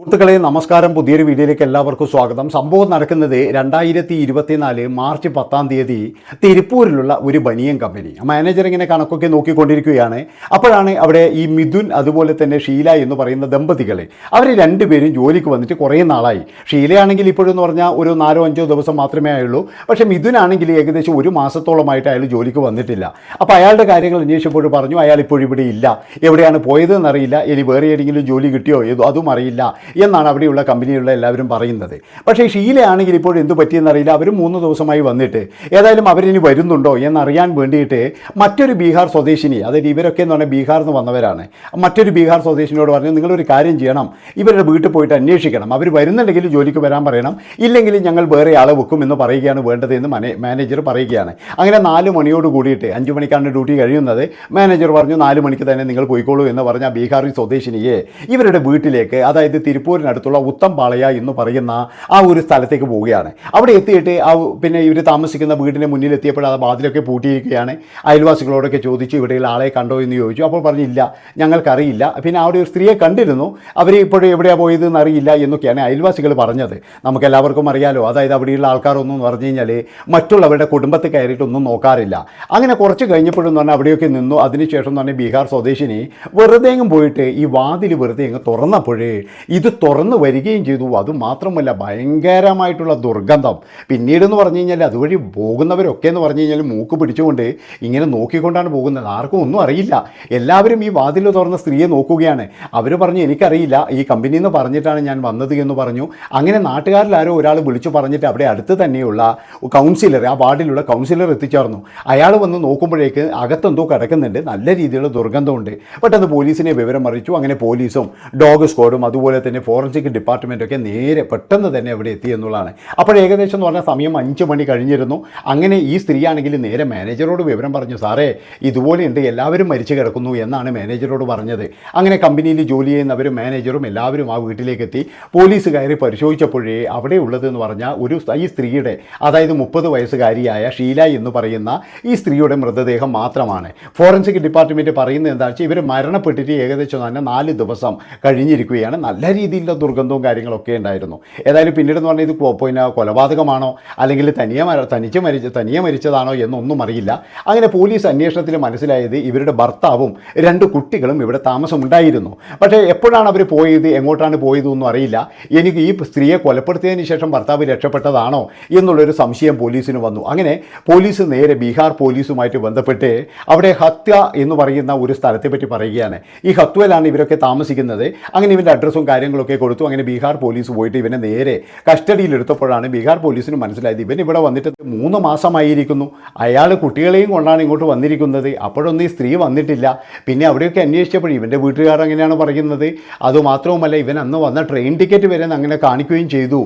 സുഹൃത്തുക്കളെ നമസ്കാരം. പുതിയൊരു വീഡിയോയിലേക്ക് എല്ലാവർക്കും സ്വാഗതം. സംഭവം നടക്കുന്നത് രണ്ടായിരത്തി ഇരുപത്തിനാല് മാർച്ച് പത്താം തീയതി തിരുപ്പൂരിലുള്ള ഒരു ബനിയൻ കമ്പനി. മാനേജർ ഇങ്ങനെ കണക്കൊക്കെ നോക്കിക്കൊണ്ടിരിക്കുകയാണ്. അപ്പോഴാണ് അവിടെ ഈ മിഥുൻ അതുപോലെ തന്നെ ഷീല എന്ന് പറയുന്ന ദമ്പതികളെ അവർ രണ്ടുപേരും ജോലിക്ക് വന്നിട്ട് കുറേ നാളായി. ഷീലയാണെങ്കിൽ ഇപ്പോഴെന്ന് പറഞ്ഞാൽ ഒരു നാലോ അഞ്ചോ ദിവസം മാത്രമേ ആയുള്ളൂ. പക്ഷേ മിഥുനാണെങ്കിൽ ഏകദേശം ഒരു മാസത്തോളമായിട്ട് അയാൾ ജോലിക്ക് വന്നിട്ടില്ല. അപ്പോൾ അയാളുടെ കാര്യങ്ങൾ അന്വേഷിച്ചപ്പോൾ പറഞ്ഞു അയാൾ ഇപ്പോഴിവിടെ ഇല്ല. എവിടെയാണ് പോയതെന്നറിയില്ല ഇനി വേറെ ഏതെങ്കിലും ജോലി കിട്ടിയോ? ഏതോ അതും അറിയില്ല. എന്നാണ് അവിടെയുള്ള കമ്പനിയിലുള്ള എല്ലാവരും പറയുന്നത്. പക്ഷേ ഷീലയാണെങ്കിൽ ഇപ്പോൾ എന്ത് പറ്റിയെന്നറിയില്ല അവർ മൂന്ന് ദിവസമായി വന്നിട്ട് ഏതായാലും അവരിനി വരുന്നുണ്ടോ എന്നറിയാൻ വേണ്ടിയിട്ട് മറ്റൊരു ബീഹാർ സ്വദേശിനി അതായത് ഇവരൊക്കെ എന്ന് പറഞ്ഞാൽ ബീഹാറിൽ നിന്ന് വന്നവരാണ്. മറ്റൊരു ബീഹാർ സ്വദേശിനിയോട് പറഞ്ഞു നിങ്ങളൊരു കാര്യം ചെയ്യണം. ഇവരുടെ വീട്ടിൽ പോയിട്ട് അന്വേഷിക്കണം. അവർ വരുന്നുണ്ടെങ്കിൽ ജോലിക്ക് വരാൻ പറയണം. ഇല്ലെങ്കിൽ ഞങ്ങൾ വേറെ ആളെ വെക്കും എന്ന് പറയുകയാണ് വേണ്ടതെന്ന് മാനേജർ പറയുകയാണ്. അങ്ങനെ നാല് മണിയോട് കൂടിയിട്ട് അഞ്ച് മണിക്കാണ് ഡ്യൂട്ടി കഴിയുന്നത്. മാനേജർ പറഞ്ഞു നാല് മണിക്ക് തന്നെ നിങ്ങൾ പോയിക്കോളൂ എന്ന് പറഞ്ഞ ബീഹാറി സ്വദേശിനിയെ ഇവരുടെ വീട്ടിലേക്ക് അതായത് തിരുപ്പൂരിനടുത്തുള്ള ഉത്തംപാളയ എന്ന് പറയുന്ന ആ ഒരു സ്ഥലത്തേക്ക് പോവുകയാണ്. അവിടെ എത്തിയിട്ട് ആ പിന്നെ ഇവർ താമസിക്കുന്ന വീടിന് മുന്നിൽ എത്തിയപ്പോൾ ആ വാതിലൊക്കെ പൂട്ടിയിരിക്കുകയാണ്. അയൽവാസികളോടൊക്കെ ചോദിച്ചു ഇവിടെയുള്ള ആളെ കണ്ടോ? എന്ന് ചോദിച്ചു. അപ്പോൾ പറഞ്ഞില്ല ഞങ്ങൾക്കറിയില്ല. പിന്നെ അവിടെ ഒരു സ്ത്രീയെ കണ്ടിരുന്നു. അവർ ഇപ്പോഴും എവിടെയാണ് പോയതെന്ന് അറിയില്ല എന്നൊക്കെയാണ് അയൽവാസികൾ പറഞ്ഞത്. നമുക്ക് എല്ലാവർക്കും അറിയാലോ അതായത് അവിടെയുള്ള ആൾക്കാരൊന്നും എന്ന് പറഞ്ഞു കഴിഞ്ഞാൽ മറ്റുള്ളവരുടെ കുടുംബത്തിൽ കയറിയിട്ടൊന്നും നോക്കാറില്ല. അങ്ങനെ കുറച്ച് കഴിഞ്ഞപ്പോഴെന്ന് പറഞ്ഞാൽ അവിടെയൊക്കെ നിന്നു. അതിനുശേഷം എന്ന് പറഞ്ഞാൽ ബീഹാർ സ്വദേശിനി വെറുതെ പോയിട്ട് ഈ വാതിൽ വെറുതെ അങ്ങ് തുറന്നപ്പോഴേ ഇത് തുറന്നു വരികയും ചെയ്തു. അതുമാത്രമല്ല ഭയങ്കരമായിട്ടുള്ള ദുർഗന്ധം. പിന്നീട് എന്ന് പറഞ്ഞു കഴിഞ്ഞാൽ അതുവഴി പോകുന്നവരൊക്കെ എന്ന് പറഞ്ഞു കഴിഞ്ഞാൽ മൂക്ക് പിടിച്ചുകൊണ്ട് ഇങ്ങനെ നോക്കിക്കൊണ്ടാണ് പോകുന്നത്. ആർക്കും ഒന്നും അറിയില്ല. എല്ലാവരും ഈ വാതിൽ തുറന്ന സ്ത്രീയെ നോക്കുകയാണ്. അവർ പറഞ്ഞു എനിക്കറിയില്ല. ഈ കമ്പനി എന്ന് പറഞ്ഞിട്ടാണ് ഞാൻ വന്നത് എന്ന് പറഞ്ഞു. അങ്ങനെ നാട്ടുകാരിലാരോ ഒരാൾ വിളിച്ചു പറഞ്ഞിട്ട് അവിടെ അടുത്ത് തന്നെയുള്ള കൗൺസിലർ ആ വാർഡിലുള്ള കൗൺസിലർ എത്തിച്ചേർന്നു. അയാൾ വന്ന് നോക്കുമ്പോഴേക്ക് അകത്തെന്തോ കിടക്കുന്നുണ്ട്. നല്ല രീതിയിലുള്ള ദുർഗന്ധമുണ്ട്. പെട്ടെന്ന് പോലീസിനെ വിവരം അറിയിച്ചു അങ്ങനെ പോലീസും ഡോഗ് സ്ക്വാഡും അതുപോലെ തന്നെ ഫോറൻസിക് ഡിപ്പാർട്ട്മെന്റൊക്കെ നേരെ പെട്ടെന്ന് തന്നെ അവിടെ എത്തി എന്നുള്ളതാണ്. അപ്പോൾ ഏകദേശം എന്ന് പറഞ്ഞാൽ സമയം അഞ്ച് മണി കഴിഞ്ഞിരുന്നു. അങ്ങനെ ഈ സ്ത്രീയാണെങ്കിൽ നേരെ മാനേജറോട് വിവരം പറഞ്ഞു സാറേ ഇതുപോലെയുണ്ട് എല്ലാവരും മരിച്ചു കിടക്കുന്നു എന്നാണ് മാനേജറോട് പറഞ്ഞത്. അങ്ങനെ കമ്പനിയിൽ ജോലി ചെയ്യുന്നവരും മാനേജറും എല്ലാവരും ആ വീട്ടിലേക്ക് എത്തി പോലീസ് കയറി പരിശോധിച്ചപ്പോഴേ അവിടെ ഉള്ളതെന്ന് പറഞ്ഞാൽ ഒരു ഈ സ്ത്രീയുടെ അതായത് മുപ്പത് വയസ്സുകാരിയായ ഷീല എന്ന് പറയുന്ന ഈ സ്ത്രീയുടെ മൃതദേഹം മാത്രമാണ്. ഫോറൻസിക് ഡിപ്പാർട്ട്മെന്റ് പറയുന്നത് എന്താ വെച്ചാൽ ഇവർ മരണപ്പെട്ടിട്ട് ഏകദേശം തന്നെ നാല് ദിവസം കഴിഞ്ഞിരിക്കുകയാണ്. നല്ല രീതിയിലുള്ള ദുർഗന്ധവും കാര്യങ്ങളൊക്കെ ഉണ്ടായിരുന്നു. ഏതായാലും പിന്നീട് എന്ന് പറഞ്ഞാൽ ഇത് പിന്നെ കൊലപാതകമാണോ? അല്ലെങ്കിൽ തനിയെ മര തനിച്ച് മരിച്ച തനിയെ മരിച്ചതാണോ എന്നൊന്നും അറിയില്ല. അങ്ങനെ പോലീസ് അന്വേഷണത്തിൽ മനസ്സിലായത് ഇവരുടെ ഭർത്താവും രണ്ട് കുട്ടികളും ഇവിടെ താമസമുണ്ടായിരുന്നു. പക്ഷേ എപ്പോഴാണ് അവർ പോയത്? എങ്ങോട്ടാണ് പോയതെന്നും അറിയില്ല. എനിക്ക് ഈ സ്ത്രീയെ കൊലപ്പെടുത്തിയതിന് ശേഷം ഭർത്താവ് രക്ഷപ്പെട്ടതാണോ എന്നുള്ളൊരു സംശയം പോലീസിന് വന്നു. അങ്ങനെ പോലീസ് നേരെ ബീഹാർ പോലീസുമായിട്ട് ബന്ധപ്പെട്ട് അവിടെ ഹത്യ എന്ന് പറയുന്ന ഒരു സ്ഥലത്തെപ്പറ്റി പറയുകയാണ്. ഈ ഹത്വയിലാണ് ഇവരൊക്കെ താമസിക്കുന്നത്. അങ്ങനെ ഇവന്റെ അഡ്രസ്സും കാര്യങ്ങളൊക്കെ കൊടുത്തു. അങ്ങനെ ബീഹാർ പോലീസ് പോയിട്ട് ഇവനെ നേരെ കസ്റ്റഡിയിലെടുത്തപ്പോഴാണ് ബീഹാർ പോലീസിന് മനസ്സിലായത് ഇവൻ ഇവിടെ വന്നിട്ട് മൂന്ന് മാസമായിരിക്കുന്നു. അയാൾ കുട്ടികളെയും കൊണ്ടാണ് ഇങ്ങോട്ട് വന്നിരിക്കുന്നത്. അപ്പോഴൊന്നും ഈ സ്ത്രീ വന്നിട്ടില്ല. പിന്നെ അവിടെയൊക്കെ അന്വേഷിച്ചപ്പോൾ ഇവന്റെ വീട്ടുകാർ അങ്ങനെയാണ് പറയുന്നത്. അതുമാത്രവുമല്ല ഇവൻ അന്ന് വന്ന ട്രെയിൻ ടിക്കറ്റ് വരെ അങ്ങനെ കാണിക്കുകയും ചെയ്തു.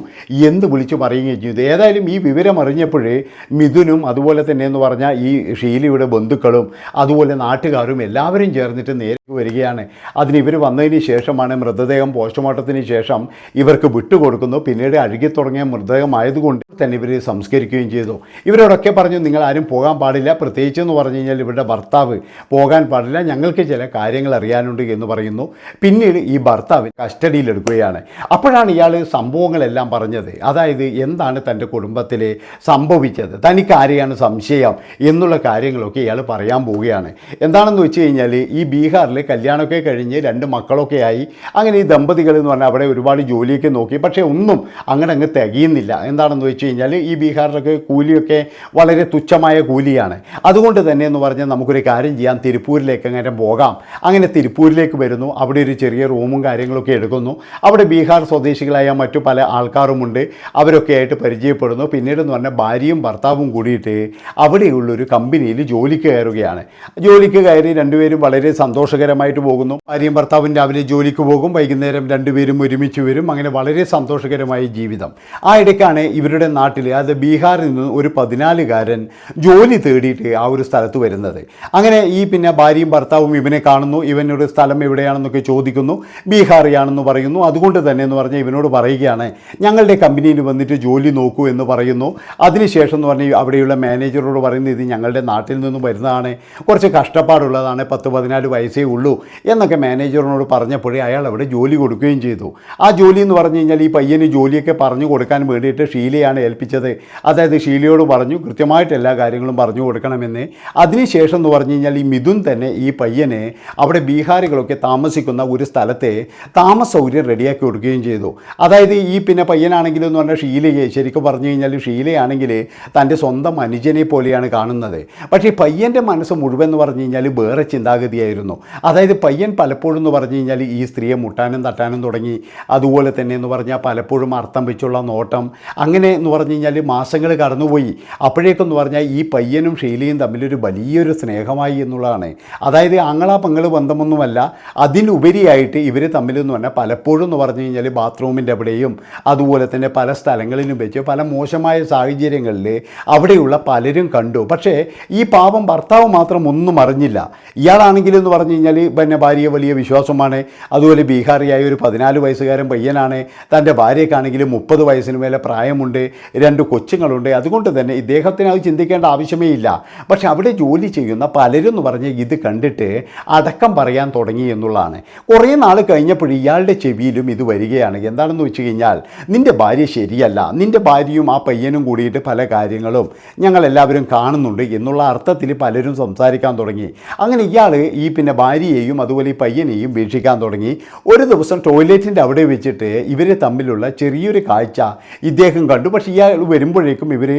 എന്ന് വിളിച്ചു പറയുകയും ചെയ്തു. ഏതായാലും ഈ വിവരം അറിഞ്ഞപ്പോഴേ മിഥുനും അതുപോലെ തന്നെ എന്ന് പറഞ്ഞാൽ ഈ ഷീലയുടെ ബന്ധുക്കളും അതുപോലെ നാട്ടുകാരും എല്ലാവരും ചേർന്നിട്ട് നേരെ വരികയാണ്. അതിന് ഇവർ വന്നതിന് ശേഷമാണ് മൃതദേഹം പോസ്റ്റ്മോർട്ടത്തിന് ശേഷം ഇവർക്ക് വിട്ടുകൊടുക്കുന്നു. പിന്നീട് അഴുകി തുടങ്ങിയ മൃതദേഹമായതുകൊണ്ട് തന്നെ ഇവർ സംസ്കരിക്കുകയും ചെയ്തു. ഇവരോടൊക്കെ പറഞ്ഞു നിങ്ങൾ ആരും പോകാൻ പാടില്ല. പ്രത്യേകിച്ച് എന്ന് പറഞ്ഞു കഴിഞ്ഞാൽ ഇവരുടെ ഭർത്താവ് പോകാൻ പാടില്ല. ഞങ്ങൾക്ക് ചില കാര്യങ്ങൾ അറിയാനുണ്ട് എന്ന് പറയുന്നു. പിന്നീട് ഈ ഭർത്താവ് കസ്റ്റഡിയിലെടുക്കുകയാണ് അപ്പോഴാണ് ഇയാൾ സംഭവങ്ങളെല്ലാം പറഞ്ഞത്. അതായത് എന്താണ് തന്റെ കുടുംബത്തിൽ സംഭവിച്ചത്? തനിക്ക് ആരെയാണ് സംശയം? എന്നുള്ള കാര്യങ്ങളൊക്കെ ഇയാൾ പറയാൻ പോവുകയാണ്. എന്താണെന്ന് വെച്ച് കഴിഞ്ഞാൽ ഈ ബീഹാറിൽ കല്യാണമൊക്കെ കഴിഞ്ഞ് രണ്ട് മക്കളൊക്കെ ആയി. അങ്ങനെ ഈ ദമ്പതികൾ എന്ന് പറഞ്ഞാൽ അവിടെ ഒരുപാട് ജോലിയൊക്കെ നോക്കി. പക്ഷേ ഒന്നും അങ്ങനെ അങ്ങ് തികയുന്നില്ല. എന്താണെന്ന് വെച്ച് കഴിഞ്ഞാൽ ഈ ബീഹാറിലൊക്കെ കൂലിയൊക്കെ വളരെ തുച്ഛമായ കൂലിയാണ്. അതുകൊണ്ട് തന്നെ എന്ന് പറഞ്ഞാൽ നമുക്കൊരു കാര്യം ചെയ്യാം. തിരുപ്പൂരിലേക്ക് അങ്ങനെ പോകാം. അങ്ങനെ തിരുപ്പൂരിലേക്ക് വരുന്നു. അവിടെ ഒരു ചെറിയ റൂമും കാര്യങ്ങളൊക്കെ എടുക്കുന്നു. അവിടെ ബീഹാർ സ്വദേശികളായ മറ്റു പല ആൾക്കാരുമുണ്ട്. അവരൊക്കെ ആയിട്ട് പരിചയപ്പെടുന്നു. പിന്നീട് എന്ന് പറഞ്ഞാൽ ഭാര്യയും ഭർത്താവും കൂടിയിട്ട് അവിടെയുള്ളൊരു കമ്പനിയിൽ ജോലിക്ക് കയറുകയാണ്. ജോലിക്ക് കയറി രണ്ടുപേരും വളരെ സന്തോഷകരമായിട്ട് പോകുന്നു. ഭാര്യയും ഭർത്താവും രാവിലെ ജോലിക്ക് പോകും. വൈകുന്നേരം രണ്ടുപേരും ഒരുമിച്ച് വരും. അങ്ങനെ വളരെ സന്തോഷകരമായ ജീവിതം. ആ ഇടയ്ക്കാണ് ഇവരുടെ നാട്ടിൽ അത് ബീഹാറിൽ നിന്ന് ഒരു പതിനാലുകാരൻ ജോലി തേടിയിട്ട് ആ ഒരു സ്ഥലത്ത് വരുന്നത്. അങ്ങനെ ഈ പിന്നെ ഭാര്യയും ഭർത്താവും ഇവനെ കാണുന്നു. ഇവനൊരു സ്ഥലം എവിടെയാണെന്നൊക്കെ ചോദിക്കുന്നു. ബീഹാറിയാണെന്ന് പറയുന്നു. അതുകൊണ്ട് തന്നെ എന്ന് പറഞ്ഞാൽ ഇവനോട് പറയുകയാണ് ഞങ്ങളുടെ കമ്പനിയിൽ വന്നിട്ട് ജോലി നോക്കൂ എന്ന് പറയുന്നു. അതിനുശേഷം എന്ന് പറഞ്ഞാൽ അവിടെയുള്ള മാനേജറോട് പറയുന്നത് ഇത് ഞങ്ങളുടെ നാട്ടിൽ നിന്നും വരുന്നതാണ്. കുറച്ച് കഷ്ടപ്പാടുള്ളതാണ്. പത്ത് പതിനാല് വയസ്സേ ഉള്ളൂ. എന്നൊക്കെ മാനേജറിനോട് പറഞ്ഞപ്പോഴേ അയാൾ അവിടെ ജോലി കൊടുക്കുകയും ചെയ്തു. ആ ജോലി എന്ന് പറഞ്ഞു കഴിഞ്ഞാൽ ഈ പയ്യന് ജോലിയൊക്കെ പറഞ്ഞു കൊടുക്കാൻ വേണ്ടിയിട്ട് ഷീലയാണ് ഏൽപ്പിച്ചത്. അതായത് ഷീലയോട് പറഞ്ഞു കൃത്യമായിട്ട് എല്ലാ കാര്യങ്ങളും പറഞ്ഞു കൊടുക്കണമെന്ന്. അതിനുശേഷം എന്ന് പറഞ്ഞു കഴിഞ്ഞാൽ ഈ മിഥുൻ തന്നെ ഈ പയ്യനെ അവിടെ ബീഹാറികളൊക്കെ താമസിക്കുന്ന ഒരു സ്ഥലത്തെ താമസ സൗകര്യം റെഡിയാക്കി കൊടുക്കുകയും ചെയ്തു. അതായത് ഈ പിന്നെ പയ്യനാണെങ്കിലും എന്ന് പറഞ്ഞാൽ ഷീലയെ ശരിക്കും പറഞ്ഞു കഴിഞ്ഞാൽ ഷീലയാണെങ്കിൽ തന്റെ സ്വന്തം അനുജനെ പോലെയാണ് കാണുന്നത്. പക്ഷേ പയ്യന്റെ മനസ്സ് മുഴുവൻ എന്ന് പറഞ്ഞു കഴിഞ്ഞാൽ വേറെ ചിന്താഗതിയായിരുന്നു. അതായത് പയ്യൻ പലപ്പോഴും എന്ന് പറഞ്ഞു കഴിഞ്ഞാൽ ഈ സ്ത്രീയെ മുട്ടാനും തട്ടാനും തുടങ്ങി. അതുപോലെ തന്നെ എന്ന് പറഞ്ഞാൽ പലപ്പോഴും അർത്ഥം വെച്ചുള്ള നോട്ടം. അങ്ങനെ എന്ന് പറഞ്ഞു കഴിഞ്ഞാൽ മാസങ്ങൾ കടന്നുപോയി. അപ്പോഴേക്കെന്ന് പറഞ്ഞാൽ ഈ പയ്യനും ഷീലയും തമ്മിലൊരു വലിയൊരു സ്നേഹമായി എന്നുള്ളതാണ്. അതായത് ആങ്ങളാ പങ്കൾ ബന്ധമൊന്നുമല്ല അതിലുപരിയായിട്ട് ഇവർ തമ്മിലെന്ന് പറഞ്ഞാൽ പലപ്പോഴും എന്ന് പറഞ്ഞു കഴിഞ്ഞാൽ ബാത്റൂമിന്റെ അവിടെയും അതുപോലെ തന്നെ പല സ്ഥലങ്ങളിലും വെച്ച് പല മോശമായ സാഹചര്യങ്ങളിൽ അവിടെയുള്ള പലരും കണ്ടു. പക്ഷേ ഈ പാവം ഭർത്താവ് മാത്രം ഒന്നും അറിഞ്ഞില്ല. ഇയാളാണെങ്കിലെന്ന് പറഞ്ഞു കഴിഞ്ഞാൽ പിന്നെ ഭാര്യയെ വലിയ വിശ്വാസമാണ്. അതുപോലെ ബീഹാറിയായ ഒരു പതിനാല് വയസ്സുകാരൻ പയ്യനാണ്. തന്റെ ഭാര്യയ്ക്കാണെങ്കിൽ മുപ്പത് വയസ്സിന് മേലെ പ്രായമുണ്ട് രണ്ട് കൊച്ചുങ്ങളുണ്ട്. അതുകൊണ്ട് തന്നെ ഇദ്ദേഹത്തിന് അത് ചിന്തിക്കേണ്ട ആവശ്യമേ ഇല്ല. പക്ഷെ അവിടെ ജോലി ചെയ്യുന്ന പലരും എന്ന് പറഞ്ഞ് ഇത് കണ്ടിട്ട് അടക്കം പറയാൻ തുടങ്ങി എന്നുള്ളതാണ്. കുറേ നാൾ കഴിഞ്ഞപ്പോൾ ഇയാളുടെ ചെവിയിലും ഇത് വരികയാണ്. എന്താണെന്ന് വെച്ച് കഴിഞ്ഞാൽ നിന്റെ ഭാര്യ ശരിയല്ല. നിന്റെ ഭാര്യയും ആ പയ്യനും കൂടിയിട്ട് പല കാര്യങ്ങളും ഞങ്ങളെല്ലാവരും കാണുന്നുണ്ട് എന്നുള്ള അർത്ഥത്തിൽ പലരും സംസാരിക്കാൻ തുടങ്ങി. അങ്ങനെ ഇയാൾ ഈ പിന്നെ ഭാര്യയെയും അതുപോലെ ഈ പയ്യനെയും വീക്ഷിക്കാൻ തുടങ്ങി. ഒരു ദിവസം ടോയ്ലറ്റിന്റെ അവിടെ വെച്ചിട്ട് ഇവർ തമ്മിലുള്ള ചെറിയൊരു കാഴ്ച ഇദ്ദേഹം കണ്ടു. പക്ഷേ ഇയാൾ വരുമ്പോഴേക്കും ഇവർ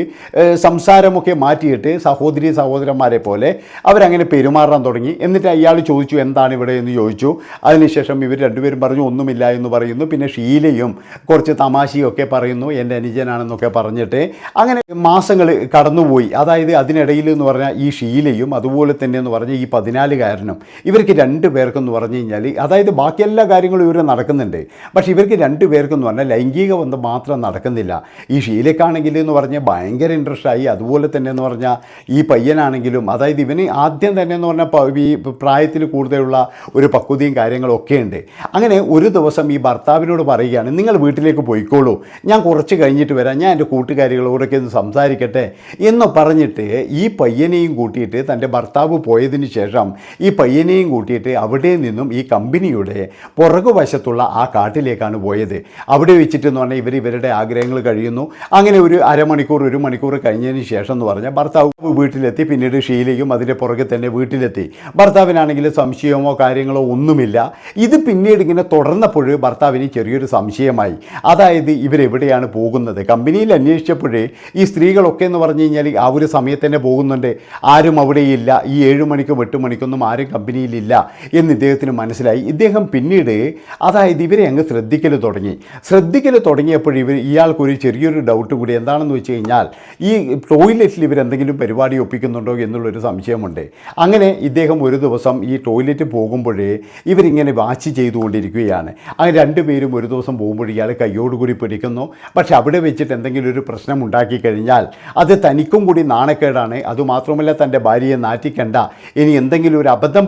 സംസാരമൊക്കെ മാറ്റിയിട്ട് സഹോദരി സഹോദരന്മാരെ പോലെ അവരങ്ങനെ പെരുമാറാൻ തുടങ്ങി. എന്നിട്ട് അയാൾ ചോദിച്ചു എന്താണ് ഇവിടെ? എന്ന് ചോദിച്ചു. അതിനുശേഷം ഇവർ രണ്ടുപേരും പറഞ്ഞു ഒന്നുമില്ല എന്ന് പറയുന്നു. പിന്നെ ഷീലയും കുറച്ച് തമാശയൊക്കെ പറയുന്നു എന്റെ അനുജനാണെന്നൊക്കെ പറഞ്ഞിട്ട്. അങ്ങനെ മാസങ്ങൾ കടന്നുപോയി. അതായത് അതിനിടയിൽ എന്ന് പറഞ്ഞാൽ ഈ ഷീലയും അതുപോലെ തന്നെ എന്ന് പറഞ്ഞാൽ ഈ പതിനാലുകാരനും ഇവർക്ക് രണ്ട് പേർക്കെന്ന് പറഞ്ഞു കഴിഞ്ഞാൽ അതായത് ബാക്കി എല്ലാ കാര്യങ്ങളും ഇവർ നടക്കുന്നുണ്ട്. പക്ഷേ ഇവർക്ക് രണ്ട് പേർക്കെന്ന് പറഞ്ഞാൽ ലൈംഗിക ബന്ധം മാത്രം നടക്കുന്നില്ല. ഈ ഷീലക്കാണെങ്കിൽ എന്ന് പറഞ്ഞാൽ ഭയങ്കര ഇൻട്രസ്റ്റ് ആയി. അതുപോലെ തന്നെ എന്ന് പറഞ്ഞാൽ ഈ പയ്യനാണെങ്കിലും അതായത് ഇവന് ആദ്യം തന്നെ എന്ന് പറഞ്ഞാൽ ഈ പ്രായത്തിൽ കൂടുതലുള്ള ഒരു പക്വതയും കാര്യങ്ങളും ഒക്കെ ഉണ്ട്. അങ്ങനെ ഒരു ദിവസം ഈ ഭർത്താവിനോട് പറയുകയാണ് നിങ്ങൾ വീട്ടിലേക്ക് പോയിക്കോളൂ. ഞാൻ കുറച്ച് കഴിഞ്ഞിട്ട് വരാം. ഞാൻ എന്റെ കൂട്ടുകാരികളോടൊക്കെ ഒന്ന് സംസാരിക്കട്ടെ. എന്ന് പറഞ്ഞിട്ട് ഈ പയ്യനെയും കൂട്ടിയിട്ട് തന്റെ ഭർത്താവ് പോയതിന് ശേഷം ഈ പയ്യനെയും കൂട്ടിയിട്ട് അവിടെ നിന്നും ഈ കമ്പനിയുടെ പുറകുവശത്തുള്ള ആ കാട്ടിലേക്കാണ് പോയത്. അവിടെ വെച്ചിട്ട് എന്ന് പറഞ്ഞാൽ ഇവർ ഇവരുടെ ആഗ്രഹങ്ങൾ കഴിയുന്നു. അങ്ങനെ ഒരു അരമണിക്കൂർ ഒരു മണിക്കൂർ കഴിഞ്ഞതിന് ശേഷം എന്ന് പറഞ്ഞാൽ ഭർത്താവ് വീട്ടിലെത്തി പിന്നീട് ഷീലയും അതിന്റെ പുറകെ തന്നെ വീട്ടിലെത്തി. ഭർത്താവിനാണെങ്കിൽ സംശയമോ കാര്യങ്ങളോ ഒന്നുമില്ല. ഇത് പിന്നീട് ഇങ്ങനെ തുടർന്നപ്പോൾ ഭർത്താവിന് ചെറിയൊരു സംശയമായി. അതായത് ഇവരെവിടെയാണ് പോകുന്നത്? കമ്പനിയിൽ അന്വേഷിച്ചപ്പോഴേ ഈ സ്ത്രീകളൊക്കെ എന്ന് പറഞ്ഞു കഴിഞ്ഞാൽ ആ ഒരു സമയത്ത് തന്നെ പോകുന്നുണ്ട്. ആരും അവിടെയില്ല. ഈ ഏഴ് മണിക്കും എട്ട് മണിക്കൊന്നും ആരും കമ്പനിയിലില്ല എന്ന് ഇദ്ദേഹത്തിന് മനസ്സിലായി. ഇദ്ദേഹം പിന്നീട് അതായത് ഇവരെ അങ്ങ് ശ്രദ്ധിക്കൽ തുടങ്ങി. ശ്രദ്ധിക്കൽ തുടങ്ങിയപ്പോൾ ഇവർ ഇയാൾക്കൊരു ചെറിയൊരു ഡൗട്ട് കൂടി എന്താണെന്ന് വെച്ച് കഴിഞ്ഞാൽ ഈ ടോയ്ലറ്റിൽ ഇവരെന്തെങ്കിലും പരിപാടി ഒപ്പിക്കുന്നുണ്ടോ എന്നുള്ളൊരു സംശയമുണ്ട്. അങ്ങനെ ഇദ്ദേഹം ഒരു ദിവസം ഈ ടോയ്ലറ്റ് പോകുമ്പോഴേ ഇവരിങ്ങനെ വാച്ച് ചെയ്തുകൊണ്ടിരിക്കുകയാണ്. അങ്ങനെ രണ്ടുപേരും ഒരു ദിവസം പോകുമ്പോൾ ഇയാൾ കയ്യോടുകൂടി പിടിക്കുന്നു. പക്ഷെ അവിടെ വെച്ചിട്ട് എന്തെങ്കിലും ഒരു പ്രശ്നം ഉണ്ടാക്കി കഴിഞ്ഞാൽ അത് തനിക്കും കൂടി നാണക്കേടാണ്. അതുമാത്രമല്ല തന്റെ ഭാര്യയെ നാറ്റിക്കണ്ട. ഇനി എന്തെങ്കിലും ഒരു അബദ്ധം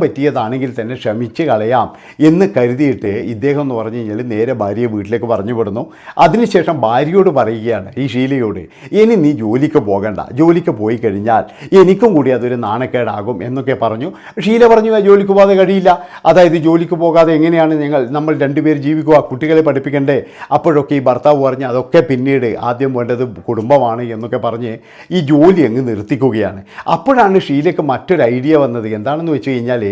പറ്റിയതാണെങ്കിൽ തന്നെ ക്ഷമിച്ച് കളയാം എന്ന് കരുതിയിട്ട് ഇദ്ദേഹം എന്ന് പറഞ്ഞു കഴിഞ്ഞാൽ നേരെ ഭാര്യയെ വീട്ടിലേക്ക് പറഞ്ഞു വിടുന്നു. അതിനുശേഷം ഭാര്യയോട് പറയുകയാണ് ഈ ഷീലയോട് ഇനി നീ ജോലിക്ക് പോകണ്ട. ജോലിക്ക് പോയി കഴിഞ്ഞാൽ എനിക്കും കൂടി അതൊരു നാണക്കേടാകും എന്നൊക്കെ പറഞ്ഞു. ഷീല പറഞ്ഞു "ആ, ജോലിക്ക് പോകാതെ കഴിയില്ല. അതായത് ജോലിക്ക് പോകാതെ എങ്ങനെയാണ് ഞങ്ങൾ നമ്മൾ രണ്ടുപേർ ജീവിക്കുക കുട്ടികളെ പഠിപ്പിക്കണ്ടേ? അപ്പോഴൊക്കെ ഈ ഭർത്താവ് പറഞ്ഞ് അതൊക്കെ പിന്നീട് ആദ്യം വേണ്ടത് കുടുംബമാണ് എന്നൊക്കെ പറഞ്ഞ് ഈ ജോലി അങ്ങ് നിർത്തിക്കുകയാണ്. അപ്പോഴാണ് ഷീലയ്ക്ക് മറ്റൊരു ഐഡിയ വന്നത്. എന്താണെന്ന് വെച്ച് കഴിഞ്ഞാൽ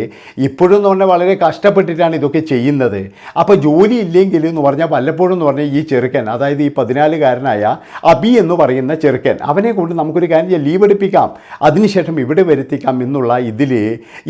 ഇപ്പോഴും എന്ന് പറഞ്ഞാൽ വളരെ കഷ്ടപ്പെട്ടിട്ടാണ് ഇതൊക്കെ ചെയ്യുന്നത്. അപ്പോൾ ജോലി ഇല്ലെങ്കിൽ എന്ന് പറഞ്ഞാൽ വല്ലപ്പോഴും എന്ന് പറഞ്ഞാൽ ഈ ചെറുക്കൻ അതായത് ഈ പതിനാലുകാരനായ അബി എന്ന് പറയുന്ന ചെറുക്കൻ അവനെ കൊണ്ട് നമുക്കൊരു കാര്യം ലീവ് എടുപ്പിക്കാം. അതിനുശേഷം ഇവിടെ വരുത്തിക്കാം എന്നുള്ള ഇതിൽ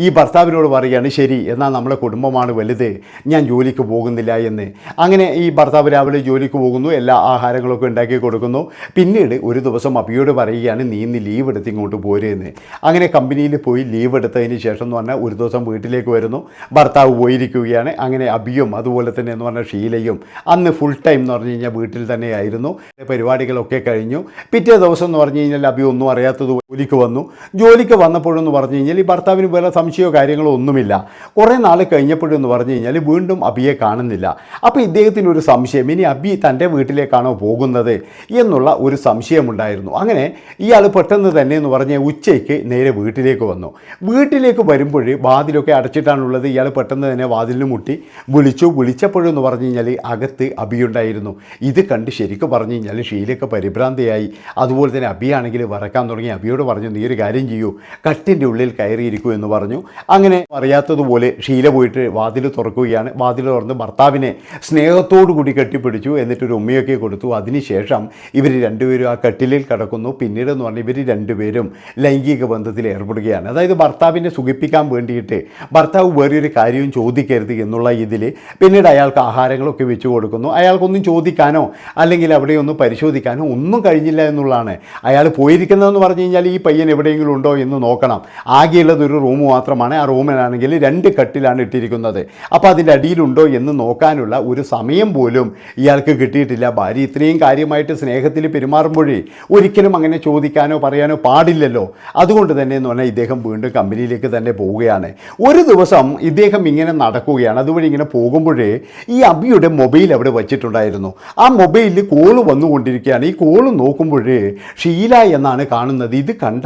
ഈ ഭർത്താവിനോട് പറയുകയാണ് ശരി എന്നാൽ നമ്മുടെ കുടുംബമാണ് വലുത് ഞാൻ ജോലിക്ക് പോകുന്നില്ല എന്ന്. അങ്ങനെ ഈ ഭർത്താവ് രാവിലെ ജോലിക്ക് പോകുന്നു എല്ലാ ആഹാരങ്ങളൊക്കെ ഉണ്ടാക്കി കൊടുക്കുന്നു. പിന്നീട് ഒരു ദിവസം അബിയോട് പറയുകയാണ് നീ ഇന്ന് ലീവ് എടുത്ത് ഇങ്ങോട്ട് പോരുന്നത് അങ്ങനെ കമ്പനിയിൽ പോയി ലീവ് എടുത്തതിന് ശേഷം എന്ന് പറഞ്ഞാൽ ഒരു ദിവസം വീട്ടിലേക്ക് വരുന്നു. ഭർത്താവ് പോയിരിക്കുകയാണ്. അങ്ങനെ അബിയും അതുപോലെ തന്നെ എന്ന് പറഞ്ഞാൽ ഷീലയും അന്ന് ഫുൾ ടൈം എന്ന് പറഞ്ഞു കഴിഞ്ഞാൽ വീട്ടിൽ തന്നെയായിരുന്നു പരിപാടികളൊക്കെ കഴിഞ്ഞു. പിറ്റേ ദിവസം എന്ന് പറഞ്ഞു കഴിഞ്ഞാൽ അബി ഒന്നും അറിയാത്തത് ജോലിക്ക് വന്നു. ജോലിക്ക് വന്നപ്പോഴെന്ന് പറഞ്ഞു കഴിഞ്ഞാൽ ഈ ഭർത്താവിന് വേറെ സംശയമോ കാര്യങ്ങളോ ഒന്നുമില്ല. കുറേ നാൾ കഴിഞ്ഞപ്പോഴെന്ന് പറഞ്ഞു കഴിഞ്ഞാൽ വീണ്ടും അബിയെ കാണുന്നില്ല. അപ്പോൾ ഇദ്ദേഹത്തിന് ഒരു സംശയം ഇനി അബി തന്റെ വീട്ടിലേക്കാണോ പോകുന്നത് എന്നുള്ള ഒരു സംശയമുണ്ടായിരുന്നു. അങ്ങനെ ഇയാൾ പെട്ടെന്ന് തന്നെ എന്ന് പറഞ്ഞ് ഉച്ചയ്ക്ക് നേരെ വീട്ടിലേക്ക് വന്നു. വീട്ടിലേക്ക് വരുമ്പോൾ വാതിലൊക്കെ അടച്ചിട്ടാണുള്ളത് ഇയാൾ പെട്ടെന്ന് തന്നെ വാതിലിന് മുട്ടി വിളിച്ചു. വിളിച്ചപ്പോഴെന്ന് പറഞ്ഞു കഴിഞ്ഞാൽ അകത്ത് അബിയുണ്ടായിരുന്നു ഇത് കണ്ട് ശരിക്കും പറഞ്ഞു കഴിഞ്ഞാൽ ഷീലൊക്കെ പരിഭ്രാന്തിയായി. അതുപോലെ തന്നെ അബിയാണെങ്കിൽ വറക്കാൻ തുടങ്ങി. അബിയോട് പറഞ്ഞു നീ ഒരു കാര്യം ചെയ്യൂ. കട്ടിന്റെ ഉള്ളിൽ കയറിയിരിക്കൂ എന്ന് പറഞ്ഞു. അങ്ങനെ അറിയാത്തതുപോലെ ഷീല പോയിട്ട് വാതിൽ തുറക്കുകയാണ്. വാതിൽ തുറന്ന് ഭർത്താവിനെ സ്നേഹത്തോടു കൂടി കെട്ടിപ്പിടിച്ചു. എന്നിട്ടൊരു ഉമ്മയൊക്കെ കൊടുത്തു. അതിനുശേഷം ഇവർ രണ്ടുപേരും ആ കട്ടിലിൽ കിടക്കുന്നു. പിന്നീട് എന്ന് പറഞ്ഞാൽ ഇവർ രണ്ടുപേരും ലൈംഗിക ബന്ധത്തിൽ ഏർപ്പെടുകയാണ്. അതായത് ഭർത്താവിനെ സുഖിപ്പിക്കാൻ വേണ്ടിയിട്ട് ഭർത്താവ് വേറൊരു കാര്യവും ചോദിക്കരുത് എന്നുള്ള ഇതിൽ പിന്നീട് അയാൾക്ക് ആഹാരങ്ങളൊക്കെ വെച്ചു കൊടുക്കുന്നു. അയാൾക്കൊന്നും ചോദിക്കാനോ അല്ലെങ്കിൽ അവിടെയൊന്ന് പരിശോധിക്കാനോ ഒന്നും കഴിഞ്ഞില്ല എന്നുള്ളതാണ്. അയാൾ പോയിരിക്കുന്നതെന്ന് പറഞ്ഞു കഴിഞ്ഞാൽ ഈ പയ്യൻ എവിടെയെങ്കിലും ഉണ്ടോ എന്ന് നോക്കണം. ആകെയുള്ളത് ഒരു റൂം മാത്രമാണ്. ആ റൂമിലാണെങ്കിൽ രണ്ട് കട്ടിലാണ് ഇട്ടിരിക്കുന്നത്. അപ്പോൾ അതിന്റെ അടിയിലുണ്ടോ എന്ന് നോക്കാനുള്ള ഒരു സമയം പോലും ഇയാൾക്ക് കിട്ടിയിട്ടില്ല. ഭാര്യ ഇത്രയും കാര്യമായിട്ട് സ്നേഹത്തിൽ പെരുമാറുമ്പോഴേ ഒരിക്കലും അങ്ങനെ ചോദിക്കാനോ പറയാനോ പാടില്ലല്ലോ. അതുകൊണ്ട് തന്നെ എന്ന് പറഞ്ഞാൽ ഇദ്ദേഹം വീണ്ടും കമ്പനിയിലേക്ക് തന്നെ പോവുകയാണ്. ഒരു ദിവസം ഇദ്ദേഹം ഇങ്ങനെ നടക്കുകയാണ്. അതുവഴി ഇങ്ങനെ പോകുമ്പോഴേ ഈ അബിയുടെ മൊബൈൽ അവിടെ വച്ചിട്ടുണ്ടായിരുന്നു. ആ മൊബൈലിൽ കോൾ വന്നുകൊണ്ടിരിക്കുകയാണ്. ഈ കോൾ നോക്കുമ്പോഴേ ഷീല എന്നാണ് കാണുന്നത്. ഇത് കണ്ട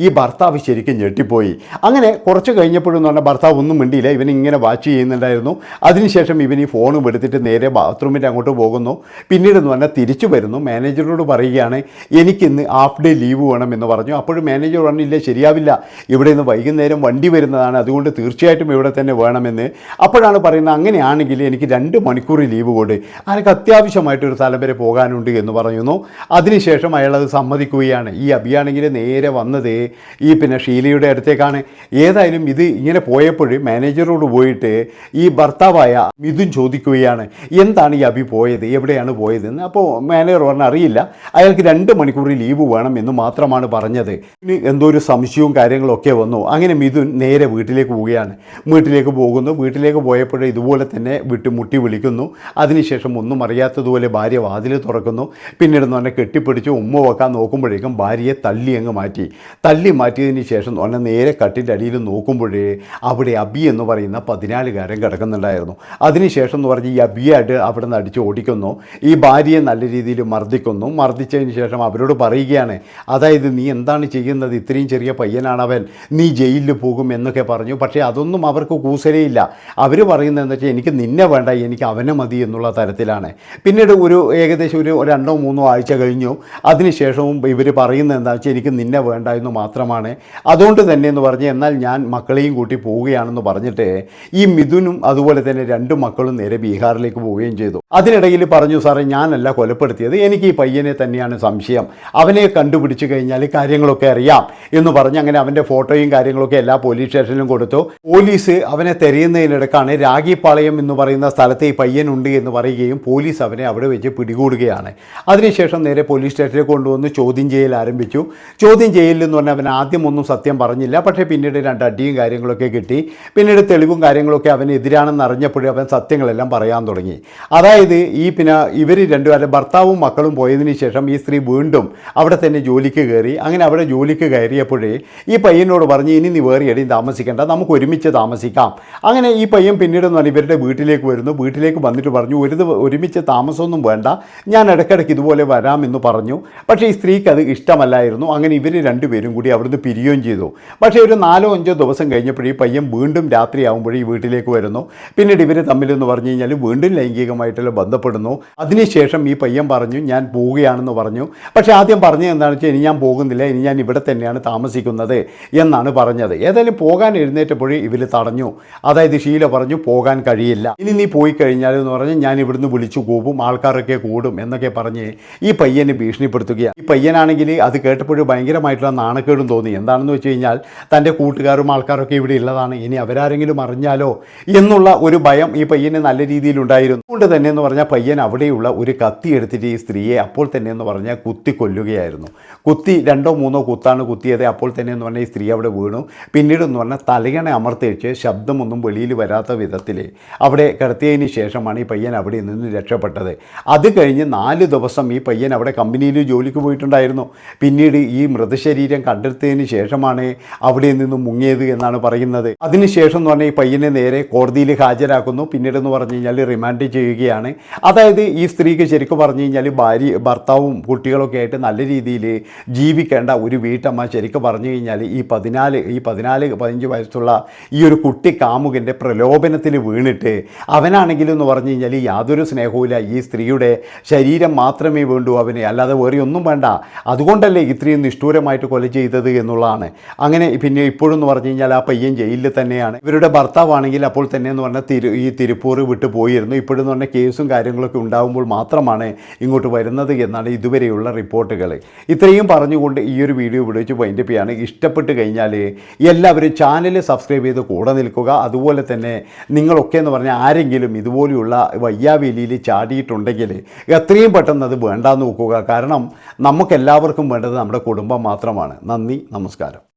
ഈ ഭർത്താവ് ശരിക്കും ഞെട്ടിപ്പോയി. അങ്ങനെ കുറച്ച് കഴിഞ്ഞപ്പോഴെന്ന് പറഞ്ഞാൽ ഭർത്താവ് ഒന്നും മിണ്ടിയില്ല. ഇവൻ ഇങ്ങനെ വാച്ച് ചെയ്യുന്നുണ്ടായിരുന്നു. അതിനുശേഷം ഇവൻ ഈ ഫോണും എടുത്തിട്ട് നേരെ ബാത്റൂമിന്റെ അങ്ങോട്ട് പോകുന്നു. പിന്നീട് എന്ന് പറഞ്ഞാൽ തിരിച്ചു വരുന്നു. മാനേജറോട് പറയുകയാണ് എനിക്കിന്ന് ഹാഫ് ഡേ ലീവ് വേണം എന്ന് പറഞ്ഞു. അപ്പോഴും മാനേജർ പറഞ്ഞില്ല ശരിയാവില്ല. ഇവിടെ നിന്ന് വൈകുന്നേരം വണ്ടി വരുന്നതാണ്. അതുകൊണ്ട് തീർച്ചയായിട്ടും ഇവിടെ തന്നെ വേണമെന്ന്. അപ്പോഴാണ് പറയുന്നത് അങ്ങനെയാണെങ്കിൽ എനിക്ക് രണ്ട് മണിക്കൂർ ലീവ് കൊണ്ട് എനിക്ക് അത്യാവശ്യമായിട്ട് ഒരു സ്ഥലം വരെ പോകാനുണ്ട് എന്ന് പറയുന്നു. അതിനുശേഷം അയാളത് സമ്മതിക്കുകയാണ്. ഈ അഭിയാണെങ്കിൽ നേരെ വന്നത് ഈ പിന്നെ ഷീലയുടെ അടുത്തേക്കാണ്. ഏതായാലും ഇത് ഇങ്ങനെ പോയപ്പോൾ മാനേജറോട് പോയിട്ട് ഈ ഭർത്താവായ മിഥുൻ ചോദിക്കുകയാണ് എന്താണ് ഈ അഭി പോയത്? എവിടെയാണ് പോയതെന്ന് അപ്പോൾ മാനേജർ പറഞ്ഞ അറിയില്ല. അയാൾക്ക് രണ്ട് മണിക്കൂർ ലീവ് വേണം എന്ന് മാത്രമാണ് പറഞ്ഞത്. ഇനി എന്തോ ഒരു സംശയവും കാര്യങ്ങളൊക്കെ വന്നു. അങ്ങനെ മിഥുൻ നേരെ വീട്ടിലേക്ക് പോവുകയാണ്. വീട്ടിലേക്ക് പോകുന്നു. വീട്ടിലേക്ക് പോയപ്പോഴേ ഇതുപോലെ തന്നെ വിട്ട് മുട്ടി വിളിക്കുന്നു. അതിനുശേഷം ഒന്നും അറിയാത്തതുപോലെ ഭാര്യ വാതിൽ തുറക്കുന്നു. പിന്നീട് പറഞ്ഞാൽ കെട്ടിപ്പിടിച്ച് ഉമ്മ വെക്കാൻ നോക്കുമ്പോഴേക്കും ഭാര്യയെ തള്ളി അങ്ങ് മാറ്റി. തള്ളി മാറ്റിയതിന് ശേഷം പറഞ്ഞാൽ നേരെ കട്ടിന്റെ അടിയിൽ നോക്കുമ്പോഴേ അവിടെ അബി എന്ന് പറയുന്ന പതിനാലുകാരൻ കിടക്കുന്നുണ്ടായിരുന്നു. അതിനുശേഷം എന്ന് പറഞ്ഞ് ഈ അബിയായിട്ട് അവിടെ നിന്ന് അടിച്ച് ഓടിക്കുന്നു. ഈ ഭാര്യയെ നല്ല രീതിയിൽ മർദ്ദിക്കുന്നു. മർദ്ദിച്ചതിന് ശേഷം അവരോട് പറയുകയാണ് അതായത് നീ എന്താണ് ചെയ്യുന്നത്? ഇത്രയും ചെറിയ പയ്യനാണ് അവൻ നീ ജയിലിൽ പോകും എന്നൊക്കെ പറഞ്ഞു. പക്ഷേ അതൊന്നും അവർക്ക് കൂസരയില്ല. അവർ പറയുന്നത് എന്ന് വെച്ചാൽ എനിക്ക് നിന്നെ വേണ്ട എനിക്ക് അവനെ മതി എന്നുള്ള തരത്തിലാണ്. പിന്നീട് ഒരു ഏകദേശം ഒരു രണ്ടോ മൂന്നോ ആഴ്ച കഴിഞ്ഞു. അതിനുശേഷവും ഇവർ പറയുന്നത് എന്താ വെച്ചാൽ എനിക്ക് നിന്നെ വേണ്ട എന്ന് മാത്രമാണ്. അതുകൊണ്ട് തന്നെ എന്ന് പറഞ്ഞ് എന്നാൽ ഞാൻ മക്കളെയും കൂട്ടി പോവുകയാണെന്ന് പറഞ്ഞിട്ട് ഈ മിഥുനും അതുപോലെ തന്നെ രണ്ട് മക്കളും നേരെ ബീഹാറിലേക്ക് പോവുകയും ചെയ്തു. അതിനിടയിൽ പറഞ്ഞു സാറേ ഞാനല്ല കൊലപ്പെടുത്തിയത്. എനിക്ക് ഈ പയ്യനെ തന്നെയാണ് സംശയം. അവനെ കണ്ടുപിടിച്ചു കഴിഞ്ഞാൽ കാര്യങ്ങളൊക്കെ അറിയാം. എന്ന് പറഞ്ഞ് അങ്ങനെ അവന്റെ ഫോട്ടോയും കാര്യങ്ങളൊക്കെ എല്ലാ പോലീസ് സ്റ്റേഷനിലും കൊടുത്തു. പോലീസ് അവനെ തെരയുന്നതിനിടക്കാണ് രാഗിപ്പാളയം എന്ന് പറയുന്ന സ്ഥലത്ത് ഈ പയ്യനുണ്ട് എന്ന് പറയുകയും പോലീസ് അവനെ അവിടെ വെച്ച് പിടികൂടുകയാണ്. അതിനുശേഷം നേരെ പോലീസ് സ്റ്റേഷനിൽ കൊണ്ടുവന്ന് ചോദ്യം ചെയ്യൽ ആരംഭിച്ചു. ചോദ്യം ചെയ്യലിൽ എന്ന് പറഞ്ഞാൽ അവൻ ആദ്യം ഒന്നും സത്യം പറഞ്ഞില്ല. പക്ഷേ പിന്നീട് രണ്ട് അടിയും കാര്യങ്ങളൊക്കെ കിട്ടി. പിന്നീട് തെളിവും കാര്യങ്ങളൊക്കെ അവനെതിരാണെന്ന് അറിഞ്ഞപ്പോഴേ അവൻ സത്യങ്ങളെല്ലാം പറയാൻ തുടങ്ങി. അതായത് ഈ പിന്നെ ഇവർ രണ്ടുപേരും ഭർത്താവും മക്കളും പോയതിന് ശേഷം ഈ സ്ത്രീ വീണ്ടും അവിടെ തന്നെ ജോലിക്ക് കയറി. അങ്ങനെ അവിടെ ജോലിക്ക് കയറിയപ്പോഴേ ഈ പയ്യനോട് പറഞ്ഞ് ഇനി നീ വേറെ എടയും താമസിക്കേണ്ട നമുക്ക് ഒരുമിച്ച് താമസിക്കാം. അങ്ങനെ ഈ പയ്യൻ പിന്നീട് എന്ന് പറഞ്ഞാൽ ഇവരുടെ വീട്ടിലേക്ക് വരുന്നു. വീട്ടിലേക്ക് വന്നിട്ട് പറഞ്ഞു ഒരു ഒരുമിച്ച് താമസമൊന്നും വേണ്ട ഞാൻ ഇടയ്ക്കിടയ്ക്ക് ഇതുപോലെ വരാമെന്ന് പറഞ്ഞു. പക്ഷേ ഈ സ്ത്രീക്ക് അത് ഇഷ്ടമല്ലായിരുന്നു. അങ്ങനെ ഇവർ രണ്ടുപേരും കൂടി അവിടുന്ന് പിരിയുകയും ചെയ്തു. പക്ഷേ ഒരു നാലോ അഞ്ചോ ദിവസം കഴിഞ്ഞപ്പോഴേ ഈ പയ്യൻ വീണ്ടും രാത്രിയാവുമ്പോഴേ ഈ വീട്ടിലേക്ക് വരുന്നു. പിന്നീട് ഇവർ തമ്മിലെന്ന് പറഞ്ഞു കഴിഞ്ഞാൽ വീണ്ടും ലൈംഗികമായിട്ടുള്ള ബന്ധപ്പെടുന്നു. അതിനുശേഷം ഈ പയ്യൻ പറഞ്ഞു ഞാൻ പോവുകയാണെന്ന് പറഞ്ഞു. പക്ഷേ ആദ്യം പറഞ്ഞത് എന്താണെന്ന് വെച്ചാൽ ഇനി ഞാൻ പോകുന്നില്ല ഇനി ഞാൻ ഇവിടെ തന്നെയാണ് താമസിക്കുന്നത് എന്നാണ് പറഞ്ഞത്. ഏതായാലും പോകാൻ എഴുന്നേറ്റപ്പോഴേ ഇവർ തടഞ്ഞു. അതായത് ഷീല പറഞ്ഞു പോകാൻ കഴിയില്ല. ഇനി നീ പോയി കഴിഞ്ഞാൽ എന്ന് പറഞ്ഞ് ഞാൻ ഇവിടുന്ന് വിളിച്ചു കൂവും ആൾക്കാരൊക്കെ കൂടും എന്നൊക്കെ പറഞ്ഞ് ഈ പയ്യനെ ഭീഷണിപ്പെടുത്തുകയാണ്. ഈ പയ്യനാണെങ്കിൽ അത് കേട്ടപ്പോഴും ഭയങ്കരമായിട്ടുള്ള നാണക്കേടും തോന്നി. എന്താണെന്ന് വെച്ച് കഴിഞ്ഞാൽ തന്റെ കൂട്ടുകാരും ആൾക്കാരൊക്കെ ഇവിടെ ഉള്ളതാണ്. ഇനി അവരാരെങ്കിലും അറിഞ്ഞാലോ എന്നുള്ള ഒരു ഭയം ഈ പയ്യന് നല്ല രീതിയിലുണ്ടായിരുന്നു അതുകൊണ്ട് തന്നെ എന്ന് പറഞ്ഞാൽ പയ്യൻ അവിടെയുള്ള ഒരു കത്തി എടുത്തിട്ട് ഈ സ്ത്രീയെ അപ്പോൾ തന്നെ എന്ന് പറഞ്ഞാൽ കുത്തി കൊല്ലുകയായിരുന്നു. കുത്തി രണ്ടോ മൂന്നോ കുത്താണ് കുത്തിയത് അപ്പോൾ തന്നെ എന്ന് പറഞ്ഞാൽ ഈ സ്ത്രീ അവിടെ വീണു. പിന്നീട് എന്ന് പറഞ്ഞാൽ തലയണ അമർത്തിച്ച് ശബ്ദമൊന്നും വെളിയിൽ വരാത്ത വിധത്തിൽ അവിടെ കിടത്തിയതിന് ശേഷമാണ് ഈ പയ്യൻ അവിടെ നിന്ന് രക്ഷപ്പെട്ടത്. അത് കഴിഞ്ഞ് നാല് ദിവസം ഈ പയ്യൻ അവിടെ കമ്പനിയിൽ ജോലിക്ക് പോയിട്ടുണ്ടായിരുന്നു. പിന്നീട് ഈ മൃതശരീരം കണ്ടെടുത്തതിന് ശേഷമാണ് അവിടെ നിന്ന് മുങ്ങിയത് എന്നാണ് പറയുന്നത്. അതിനുശേഷം എന്ന് പറഞ്ഞാൽ ഈ പയ്യനെ നേരെ കോടതിയിൽ ഹാജരാക്കുന്നു. പിന്നീട് എന്ന് പറഞ്ഞു കഴിഞ്ഞാൽ റിമാൻഡ് ചെയ്യുകയാണ്. അതായത് ഈ സ്ത്രീക്ക് ശരിക്കും പറഞ്ഞു കഴിഞ്ഞാൽ ഭാര്യ ഭർത്താവും കുട്ടികളൊക്കെ ആയിട്ട് നല്ല രീതിയിൽ ജീവിക്കേണ്ട ഒരു വീട്ടമ്മ ശരിക്കും പറഞ്ഞു കഴിഞ്ഞാൽ ഈ പതിനാല് ഈ പതിനാല് പതിനഞ്ച് വയസ്സുള്ള ഈ ഒരു കുട്ടി കാമുകന്റെ പ്രലോഭനത്തിൽ വീണിട്ട് അവനാ അവനാണെങ്കിലും എന്ന് പറഞ്ഞു കഴിഞ്ഞാൽ യാതൊരു സ്നേഹവുമില്ല. ഈ സ്ത്രീയുടെ ശരീരം മാത്രമേ വേണ്ടൂ അവന്. അല്ലാതെ വേറെ ഒന്നും വേണ്ട. അതുകൊണ്ടല്ലേ ഇത്രയും നിഷ്ഠൂരമായിട്ട് കൊല ചെയ്തത് എന്നുള്ളതാണ്. അങ്ങനെ പിന്നെ ഇപ്പോഴെന്ന് പറഞ്ഞു കഴിഞ്ഞാൽ ആ പയ്യൻ ജയിലിൽ തന്നെയാണ്. ഇവരുടെ ഭർത്താവാണെങ്കിൽ അപ്പോൾ തന്നെ എന്ന് പറഞ്ഞാൽ തിരു ഈ തിരുപ്പൂർ വിട്ടു പോയിരുന്നു ഇപ്പോഴെന്ന് പറഞ്ഞാൽ കേസും കാര്യങ്ങളൊക്കെ ഉണ്ടാകുമ്പോൾ മാത്രമാണ് ഇങ്ങോട്ട് വരുന്നത് എന്നാണ് ഇതുവരെയുള്ള റിപ്പോർട്ടുകൾ. ഇത്രയും പറഞ്ഞുകൊണ്ട് ഈ ഒരു വീഡിയോ വിളിച്ച് വൈൻഡപ്പ് ചെയ്യാണ്. ഇഷ്ടപ്പെട്ട് കഴിഞ്ഞാൽ എല്ലാവരും ചാനൽ സബ്സ്ക്രൈബ് ചെയ്ത് കൂടെ നിൽക്കുക. അതുപോലെ തന്നെ നിങ്ങളൊക്കെ എന്ന് പറഞ്ഞാൽ ആരെങ്കിലും ഇതുപോലെയുള്ള വയ്യാവേലിയിൽ ചാടിയിട്ടുണ്ടെങ്കിൽ എത്രയും പെട്ടെന്ന് അത് വേണ്ടാന്ന് നോക്കുക. കാരണം നമുക്കെല്ലാവർക്കും വേണ്ടത് നമ്മുടെ കുടുംബം മാത്രമാണ്. നന്ദി നമസ്കാരം.